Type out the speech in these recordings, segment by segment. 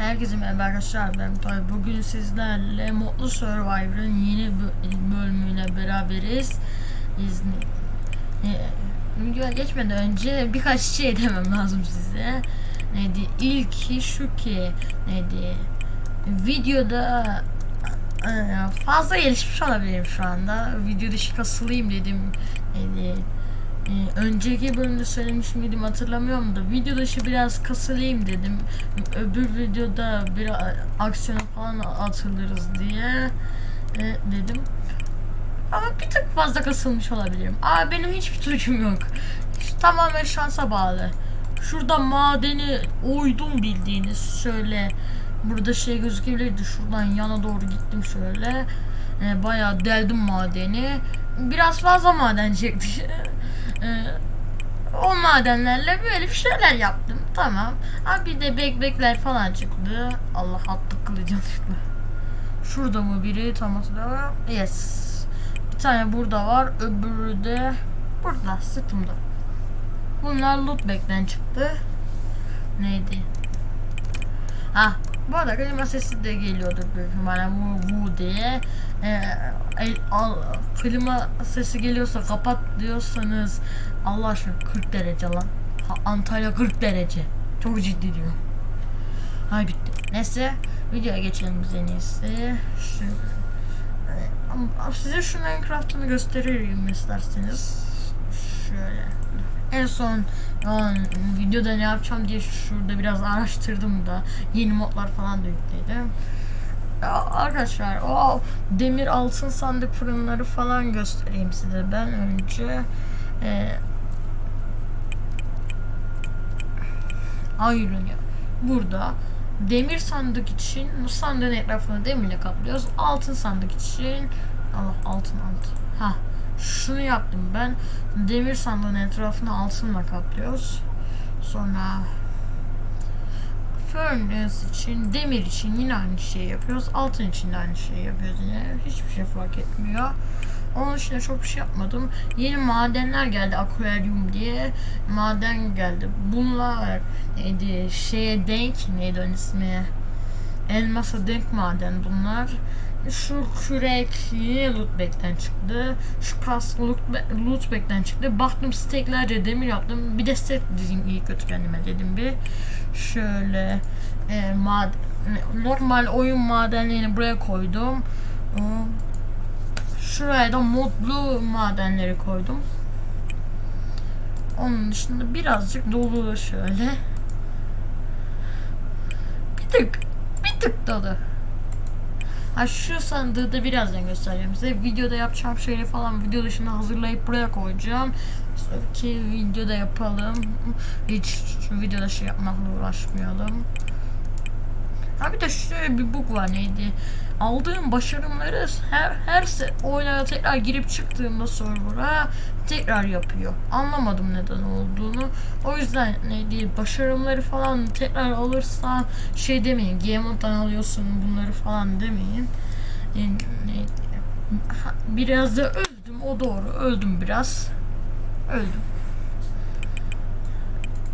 Herkese merhaba arkadaşlar ben Tay. Bugün sizlerle Mutlu Survivor'ın yeni bö- bölümüyle beraberiz. İzni... Videoya geçmeden önce birkaç şey demem lazım size. Neydi? İlki şu ki neydi? Videoda e, fazla gelişmiş olabilirim şu anda. Video dışı kasılayım dedim. Neydi? Ee, önceki bölümde söylemiş miydim hatırlamıyorum da video dışı biraz kasılayım dedim. Öbür videoda bir aksiyona falan atılırız diye e, dedim. Ama bir tık fazla kasılmış olabilirim. Aa benim hiçbir suçum yok. İşte tamamen şansa bağlı. Şurada madeni oydum bildiğiniz şöyle burada şey gözükebilirdi. Şuradan yana doğru gittim şöyle. E, bayağı deldim madeni. Biraz fazla maden çekti. Ee, o madenlerle böyle bir şeyler yaptım. Tamam. Ha bir de bekbekler falan çıktı. Allah attı kılıcım çıktı. Şurada mı biri tam hatırlamıyorum. Yes. Bir tane burada var. Öbürü de burada sırtımda. Bunlar lootback'ten çıktı. Neydi? Ha bu arada klima sesi de geliyordur büyük ihtimalle bu, bu diye. Ee, al, klima sesi geliyorsa kapat diyorsanız Allah aşkına 40 derece lan. Ha, Antalya 40 derece. Çok ciddi diyorum. Hay bitti. Neyse videoya geçelim biz en iyisi. Şu, e, size şu Minecraft'ını göstereyim isterseniz. Şöyle. En son o, videoda ne yapacağım diye şurada biraz araştırdım da yeni modlar falan da yükledim. Ya arkadaşlar o demir altın sandık fırınları falan göstereyim size ben önce. Ee, Iron ya. Burada demir sandık için bu sandığın etrafını demirle kaplıyoruz. Altın sandık için Allah altın altın. Ha şunu yaptım ben. Demir sandığın etrafını altınla kaplıyoruz. Sonra furnace için, demir için yine aynı şeyi yapıyoruz. Altın için de aynı şeyi yapıyoruz yine. Hiçbir şey fark etmiyor. Onun dışında çok bir şey yapmadım. Yeni madenler geldi akvaryum diye. Maden geldi. Bunlar neydi? Şeye denk neydi onun ismi? Elmasa denk maden bunlar. Şu kürek yine lootback'ten çıktı. Şu kas lootba- lootback'ten çıktı. Baktım steklerce demir yaptım. Bir de set dizeyim iyi kötü kendime dedim bir. Şöyle e, mad normal oyun madenlerini buraya koydum. E, Şuraya da modlu madenleri koydum. Onun dışında birazcık dolu şöyle. Bir tık, bir tık dolu. Ha şu sandığı da birazdan göstereceğim size. Videoda yapacağım şeyleri falan video dışında hazırlayıp buraya koyacağım. Ki videoda yapalım. Hiç videoda şey yapmakla uğraşmayalım. Ha bir de şöyle bir bug var neydi? Aldığım başarımları her her se- oyuna tekrar girip çıktığımda server'a tekrar yapıyor. Anlamadım neden olduğunu. O yüzden neydi başarımları falan tekrar alırsa şey demeyin. Game mode'dan alıyorsun bunları falan demeyin. E? Ha, Biraz da öldüm o doğru öldüm biraz. Öldüm.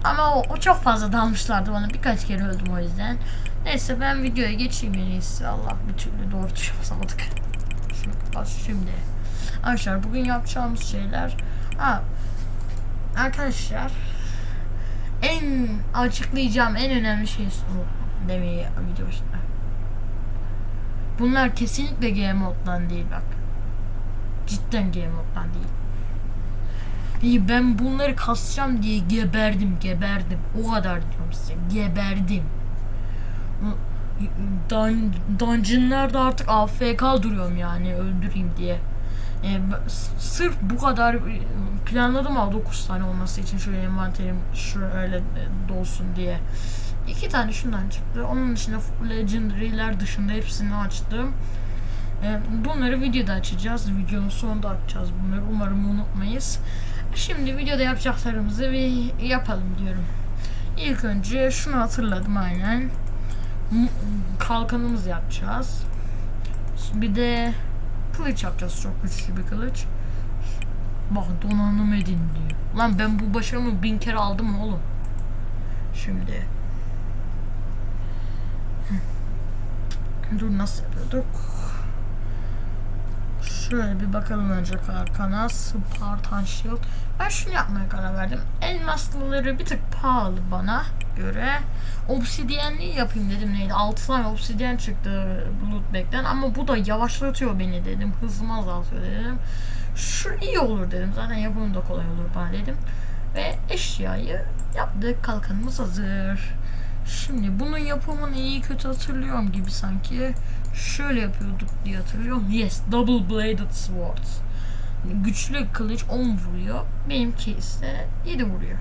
Ama o, o çok fazla dalmışlardı bana birkaç kere öldüm o yüzden. Neyse ben videoya geçeyim en iyisi. Allah bir türlü doğru tuşa basamadık. Şimdi. Arkadaşlar bugün yapacağımız şeyler. Ha, arkadaşlar en açıklayacağım en önemli şey demeyi video başında. Bunlar kesinlikle game moddan değil bak. Cidden game moddan değil. İyi ben bunları kasacağım diye geberdim geberdim. O kadar diyorum size. Geberdim. Dun dungeonlarda artık AFK duruyorum yani öldüreyim diye. S- sırf bu kadar e, planladım ama 9 tane olması için şöyle envanterim şöyle e, dolsun diye. İki tane şundan çıktı. Onun dışında Legendary'ler dışında hepsini açtım. Ee, bunları videoda açacağız. Videonun sonunda açacağız bunları. Umarım unutmayız. Şimdi videoda yapacaklarımızı bir yapalım diyorum. İlk önce şunu hatırladım aynen. Kalkanımız yapacağız. Bir de kılıç yapacağız. Çok güçlü bir kılıç. Bak donanım edin diyor. Lan ben bu başarımı bin kere aldım oğlum. Şimdi. Dur nasıl yapıyorduk? Şöyle bir bakalım önce arkana. Spartan Shield. Ben şunu yapmaya karar verdim. Elmaslıları bir tık pahalı bana göre. Obsidyenli yapayım dedim neydi? 6 tane obsidyen çıktı lootback'ten ama bu da yavaşlatıyor beni dedim. Hızımı azaltıyor dedim. Şu iyi olur dedim. Zaten yapımı da kolay olur bana dedim. Ve eşyayı yaptık. Kalkanımız hazır. Şimdi bunun yapımını iyi kötü hatırlıyorum gibi sanki. Şöyle yapıyorduk diye hatırlıyorum. Yes, double bladed swords. Güçlü kılıç 10 vuruyor. Benimki ise 7 vuruyor.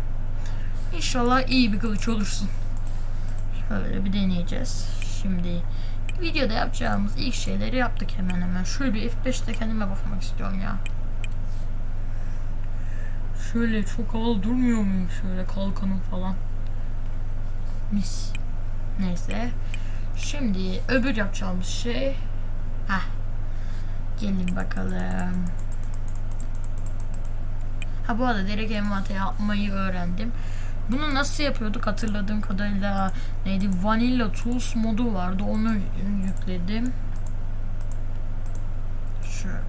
İnşallah iyi bir kılıç olursun. Şöyle bir deneyeceğiz. Şimdi videoda yapacağımız ilk şeyleri yaptık hemen hemen. Şöyle bir F5'te kendime bakmak istiyorum ya. Şöyle çok havalı durmuyor muyum şöyle kalkanım falan. Mis. Neyse. Şimdi öbür yapacağımız şey. Heh. Gelin bakalım. Ha bu arada direkt envantere yapmayı öğrendim. Bunu nasıl yapıyorduk hatırladığım kadarıyla neydi Vanilla Tools modu vardı onu yükledim. Şöyle.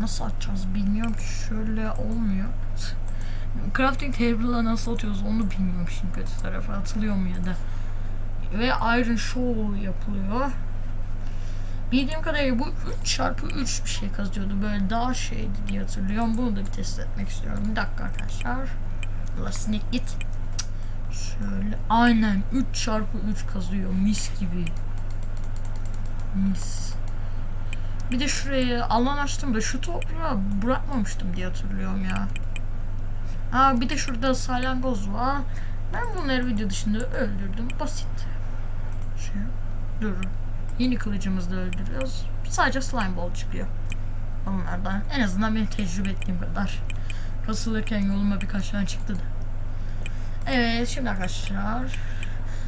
Nasıl açacağız bilmiyorum şöyle olmuyor. Crafting table'a nasıl atıyoruz onu bilmiyorum şimdi kötü tarafa atılıyor mu ya da. Ve Iron Show yapılıyor. Bildiğim kadarıyla bu 3 çarpı 3 bir şey kazıyordu. Böyle daha şeydi diye hatırlıyorum. Bunu da bir test etmek istiyorum. Bir dakika arkadaşlar. Allah sinek git. Şöyle aynen 3 çarpı 3 kazıyor. Mis gibi. Mis. Bir de şuraya alan açtım da şu toprağı bırakmamıştım diye hatırlıyorum ya. Aa bir de şurada salyangoz var. Ben bunları video dışında öldürdüm. Basit. Şey, dur. Yeni kılıcımızla öldürüyoruz. Sadece slime ball çıkıyor. Onlardan. En azından benim tecrübe ettiğim kadar. Kasılırken yoluma birkaç tane çıktı da. Evet şimdi arkadaşlar.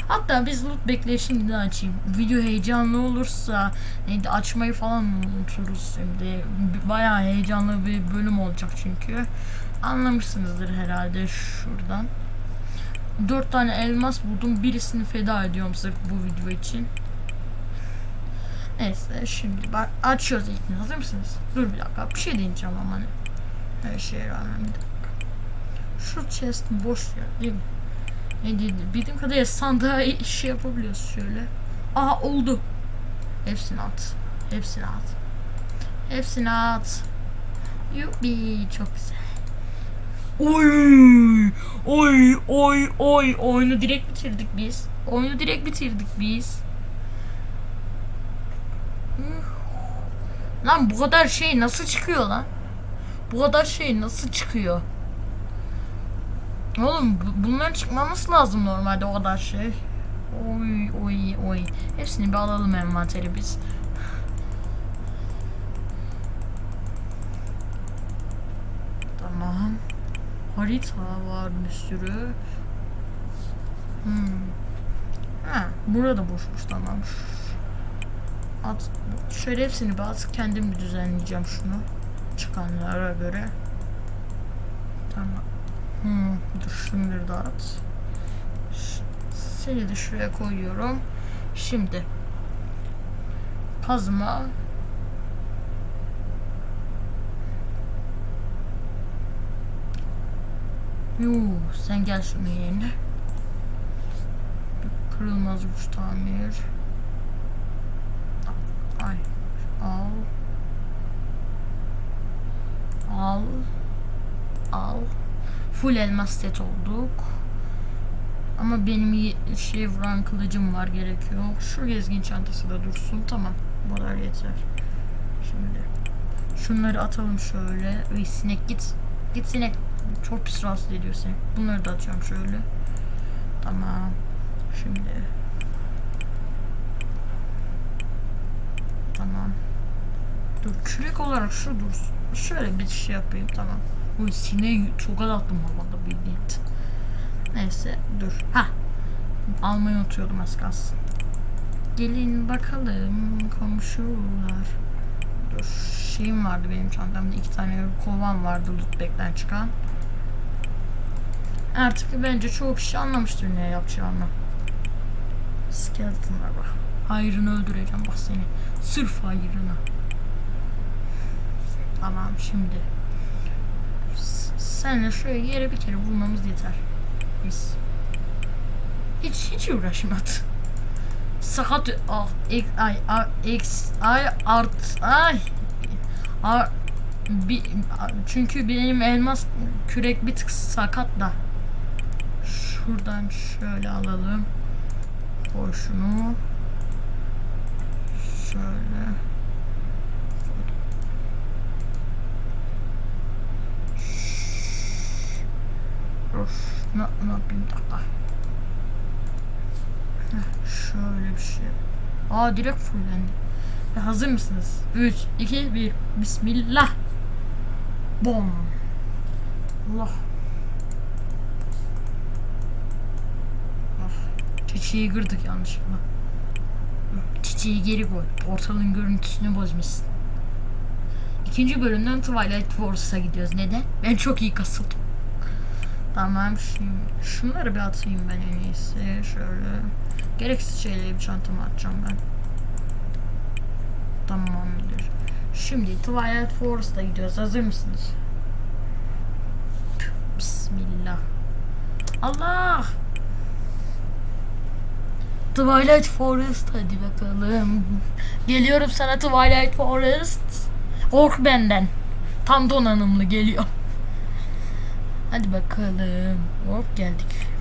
Hatta biz loot bekleyişini de açayım. Video heyecanlı olursa neydi açmayı falan unuturuz şimdi. Bayağı heyecanlı bir bölüm olacak çünkü. Anlamışsınızdır herhalde şuradan. Dört tane elmas buldum. Birisini feda ediyorum sırf bu video için. Neyse şimdi bak açıyoruz ilk hazır mısınız? Dur bir dakika bir şey deneyeceğim ama hani. Her şeye rağmen bir dakika. Şu chest boş ya değil mi? Ne dedi? Bildiğim kadarıyla sandığa şey yapabiliyoruz şöyle. Aha oldu. Hepsini at. Hepsini at. Hepsini at. Yuppi çok güzel. Oy! Oy oy oy oyunu direkt bitirdik biz. Oyunu direkt bitirdik biz. Lan bu kadar şey nasıl çıkıyor lan? Bu kadar şey nasıl çıkıyor? Oğlum bu- bunların çıkmaması lazım normalde o kadar şey. Oy oy oy. Hepsini bir alalım envanteri biz. Tamam. Harita var bir sürü. Hmm. Ha, burada boşmuş tamam. At, şöyle hepsini bir at kendim bir düzenleyeceğim şunu. Çıkanlara göre. Tamam. Hmm, dur şunları da at. Seni de şuraya koyuyorum. Şimdi. Kazma. Yuu, sen gel şunun yerine. Kırılmaz uç tamir. Ay. Al. Al. Al. Full elmas set olduk. Ama benim şey vuran kılıcım var gerekiyor. Şu gezgin çantası da dursun. Tamam. Bu kadar yeter. Şimdi. Şunları atalım şöyle. Ay sinek git. Git sinek. Çok pis rahatsız ediyor seni. Bunları da atıyorum şöyle. Tamam. Şimdi. Tamam. Dur kürek olarak şu dursun. Şöyle bir şey yapayım tamam. Bu sineği tokat attım havada bildiğin. Neyse dur. Ha. Almayı unutuyordum az kalsın. Gelin bakalım komşular. Dur şeyim vardı benim çantamda iki tane kovan vardı lootback'ten çıkan. Artık bence çoğu kişi anlamıştır ne yapacağını. skeleton bak. Hayrını öldüreceğim bak seni. Sırf hayrına. Tamam şimdi. Senle şöyle yere bir kere vurmamız yeter. Biz. Hiç hiç uğraşmadı. Sakat ah, ek, ay a- eks ay art ay ar, bir, çünkü benim elmas kürek bir tık sakat da. Şuradan şöyle alalım. Koy şunu. Şöyle. Of, ne, ne yapayım dakika. Şöyle bir şey. Aa direkt fullendi. E, hazır mısınız? 3, 2, 1. Bismillah. Bom. Allah. Ah, Çiçeği kırdık yanlışlıkla. Çiçeği geri koy. Portalın görüntüsünü bozmuşsun. İkinci bölümden Twilight Force'a gidiyoruz. Neden? Ben çok iyi kasıldım. Tamam şimdi şunları bir atayım ben en iyisi. Şöyle. Gereksiz şeyleri bir çantama atacağım ben. Tamamdır. Şimdi Twilight Forest'a gidiyoruz. Hazır mısınız? Bismillah. Allah! Twilight Forest hadi bakalım. Geliyorum sana Twilight Forest. Kork benden. Tam donanımlı geliyor. Hadi bakalım. Hop geldik.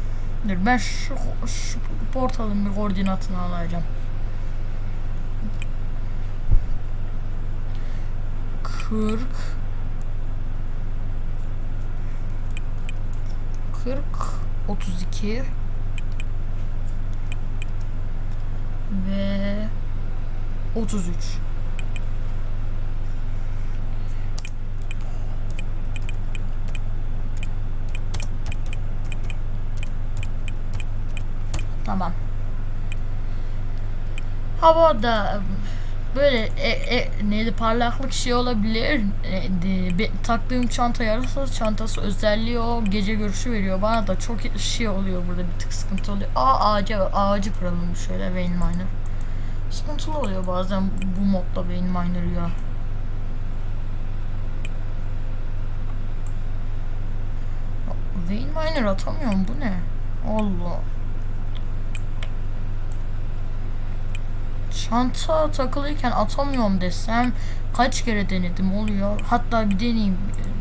Dur ben şu, şu portalın bir koordinatını alacağım. 40 40 32 ve 33 Tamam. Havada böyle e, e, neydi parlaklık şey olabilir. E, be- taktığım çanta yarasa çantası özelliği o gece görüşü veriyor. Bana da çok şey oluyor burada bir tık sıkıntı oluyor. Aa ağaca ağacı kıralım şöyle Vein Miner. Sıkıntılı oluyor bazen bu modda Vein Miner ya. Vein Miner atamıyorum bu ne? Allah. Çanta takılıyken atamıyorum desem kaç kere denedim oluyor. Hatta bir deneyeyim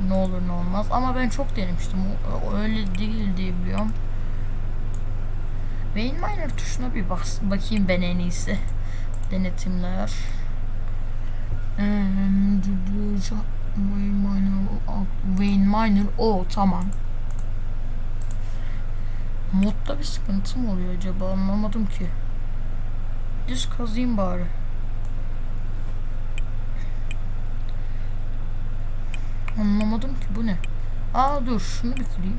ne olur ne olmaz. Ama ben çok denemiştim. Öyle değil diye biliyorum. Vein Miner tuşuna bir bak bakayım ben en iyisi. Denetimler. Vein Miner, Vein Miner o tamam. Modda bir sıkıntı mı oluyor acaba anlamadım ki. Düz kazayım bari. Anlamadım ki bu ne? Aa dur şunu bir kırayım.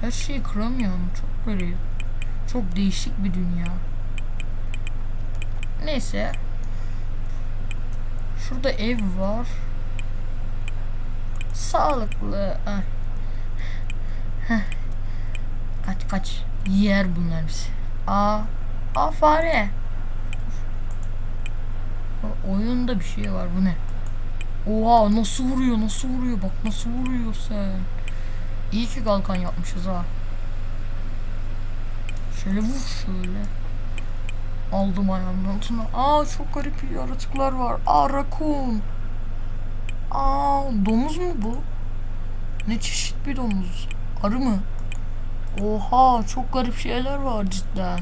Her şeyi kıramıyorum. Çok garip. Çok değişik bir dünya. Neyse. Şurada ev var. Sağlıklı. Ah. Kaç kaç. Yer bunlar bizi. Aa. Aa fare. O- Oyunda bir şey var bu ne? Oha nasıl vuruyor nasıl vuruyor bak nasıl vuruyor sen. İyi ki kalkan yapmışız ha. Şöyle vur şöyle. Aldım ayağımın altına. Aa çok garip yaratıklar var. Aa rakun. Aa domuz mu bu? Ne çeşit bir domuz? Arı mı? Oha çok garip şeyler var cidden.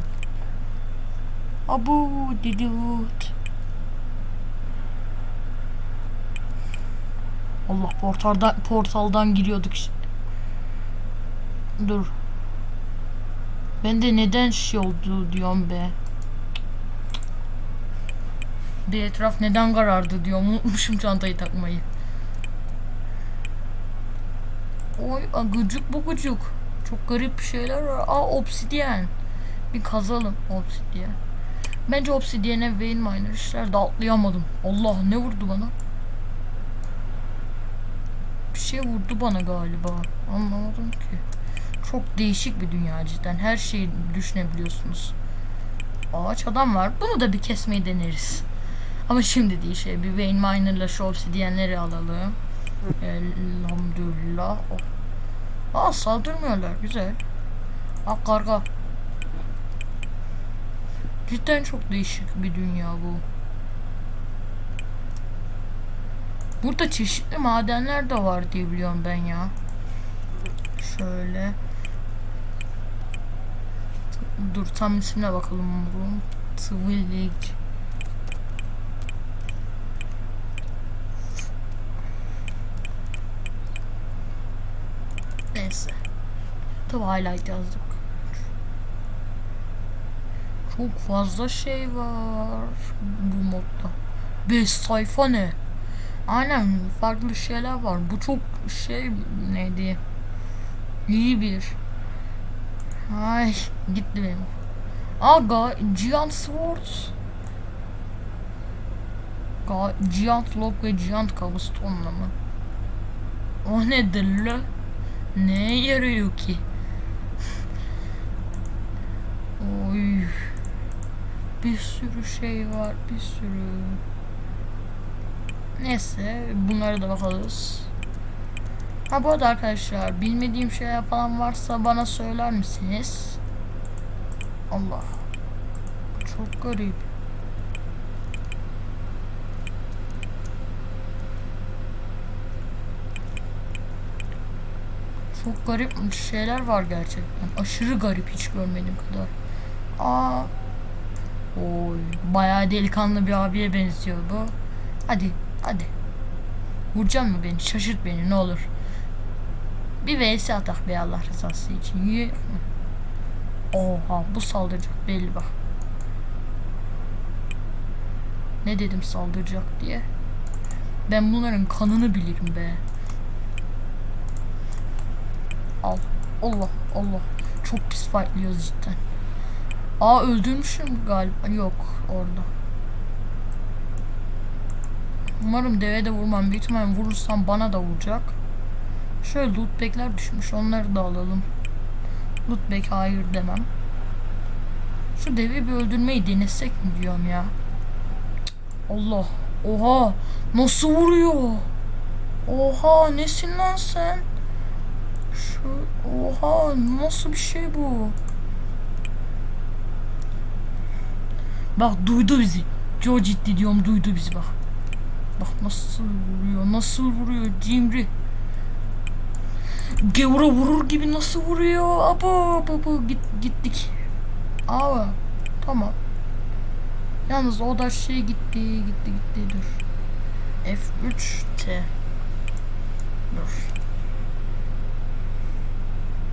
Abu didut. Allah portaldan portaldan giriyorduk. Dur. Ben de neden şey oldu diyorum be. Bir etraf neden karardı diyorum. Unutmuşum çantayı takmayı. Oy a, gıcık bu gıcık. Çok garip şeyler var. Aa obsidyen. Bir kazalım obsidyen. Bence obsidyene vein miner işler de atlayamadım. Allah ne vurdu bana? Bir şey vurdu bana galiba. Anlamadım ki. Çok değişik bir dünya cidden. Her şeyi düşünebiliyorsunuz. ağaç adam var. Bunu da bir kesmeyi deneriz. Ama şimdi değil şey. Bir Vein Miner'la şu obsidiyenleri alalım. Elhamdülillah. Oh. Aa saldırmıyorlar. Güzel. Aa karga. Cidden çok değişik bir dünya bu. Burada çeşitli madenler de var diye biliyorum ben ya. Şöyle. Dur tam ismine bakalım bunun. Twilig. Neyse. Twilight yazdık. Çok fazla şey var bu modda. 5 sayfa ne? Aynen farklı şeyler var. Bu çok şey neydi? İyi bir. Ay gitti benim. Aga Giant Swords. Ga Giant Log ve Giant Cobblestone'la mı? O nedir la? Neye yarıyor ki? Oy. Bir sürü şey var, bir sürü. Neyse, bunlara da bakarız. Ha bu arada arkadaşlar, bilmediğim şeyler falan varsa bana söyler misiniz? Allah. Çok garip. Çok garip şeyler var gerçekten. Aşırı garip hiç görmediğim kadar. Aa. Oy, bayağı delikanlı bir abiye benziyor bu. Hadi, hadi. Vuracak mı beni? Şaşırt beni ne olur. Bir vs atak be Allah rızası için. Oha bu saldıracak belli bak. Ne dedim saldıracak diye. Ben bunların kanını bilirim be. Al. Allah Allah. Çok pis fightlıyoruz cidden. Aa öldürmüşüm galiba. Yok orada. Umarım deve de vurmam. Büyük ihtimalle vurursam bana da vuracak. Şöyle lootback'ler düşmüş. Onları da alalım. Lootback hayır demem. Şu devi bir öldürmeyi denesek mi diyorum ya. Allah. Oha. Nasıl vuruyor? Oha nesin lan sen? Şu oha nasıl bir şey bu? Bak duydu bizi. Joe ciddi diyorum duydu bizi bak. Bak nasıl vuruyor nasıl vuruyor cimri. Gevura vurur gibi nasıl vuruyor. Abo abo git, gittik. Aa tamam. Yalnız o da şey gitti gitti gitti dur. F3 T. Dur.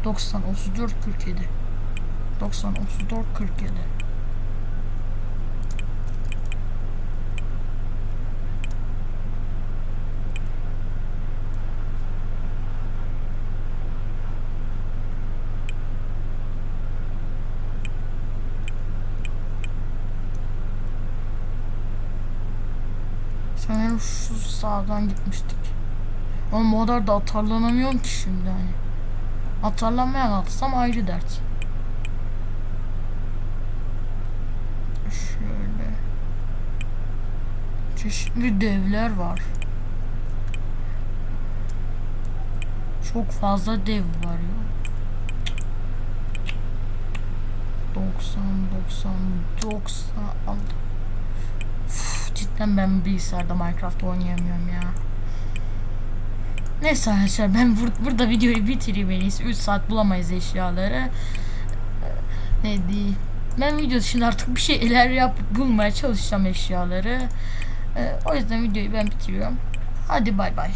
90 34 47. 90 34 47. Şu sağdan gitmiştik. Ama o kadar da atarlanamıyorum ki şimdi hani. Atarlanmaya kalksam ayrı dert. Şöyle. Çeşitli devler var. Çok fazla dev var ya. 90 90 90 Allah. Cidden ben bilgisayarda Minecraft oynayamıyorum ya. Neyse arkadaşlar ben bur- burada videoyu bitireyim en iyisi. 3 saat bulamayız eşyaları. Ne diyeyim. Ben video dışında artık bir şeyler yapıp bulmaya çalışacağım eşyaları. Ee, o yüzden videoyu ben bitiriyorum. Hadi bay bay.